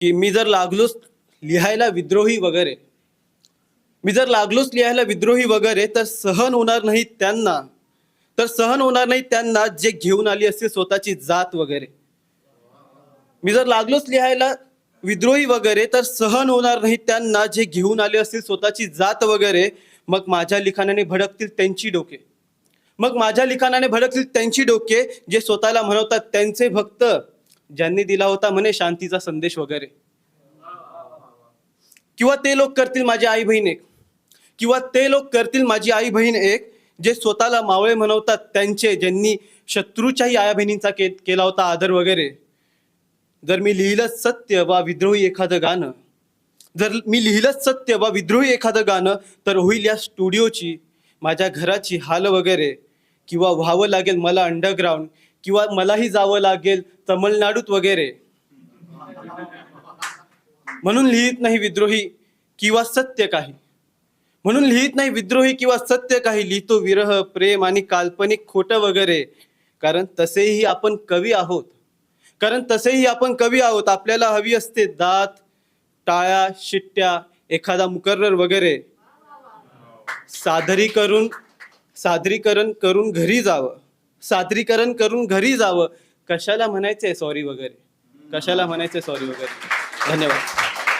की मी जर लागलोच लिहायला विद्रोही वगैरे मी जर लागलोच लिहायला विद्रोही वगैरे तर सहन होणार नाही त्यांना. तर सहन होणार नाही त्यांना जे घेऊन आली असते स्वतःची जात वगैरे. मी जर लागलोच लिहायला विद्रोही वगैरे तर सहन होणार नाही त्यांना जे घेऊन आले असतील स्वतःची जात वगैरे मग माझ्या लिखाणाने भडकतील त्यांची डोके. मग माझ्या लिखाणाने भडकतील त्यांची डोके जे स्वतःला म्हणवतात त्यांचे भक्त. ज्यांनी दिला होता म्हणे शांतीचा संदेश वगैरे. किंवा ते लोक करतील माझी आई बहीण एक. किंवा ते लोक करतील माझी आई बहीण एक जे स्वतःला मावळे म्हणवतात त्यांचे ज्यांनी शत्रूच्याही आया बहिणींचा के केला होता आदर वगैरे. जर मी लिहिलं सत्य वा विद्रोही एखादं गाणं जर मी लिहिलंच सत्य वा विद्रोही एखादं गाणं तर होईल या स्टुडिओची माझ्या घराची हाल वगैरे. किंवा व्हावं लागेल मला अंडरग्राऊंड किंवा मलाही जावं लागेल तमिळनाडूत वगैरे. म्हणून लिहित नाही विद्रोही किंवा सत्य काही. म्हणून लिहित नाही विद्रोही किंवा सत्य काही लिहितो विरह प्रेम आणि काल्पनिक खोटं वगैरे. कारण तसेही आपण कवी आहोत. कारण तसेही आपण कवी आहोत. आपल्याला हवी असते दात टाळ्या शिट्ट्या एखादा मुकर्रर वगैरे. सादरी करून सादरीकरण करून घरी जावं. सादरीकरण करून घरी जावं. कशाला म्हणायचंय सॉरी वगैरे? कशाला म्हणायचंय सॉरी वगैरे? धन्यवाद.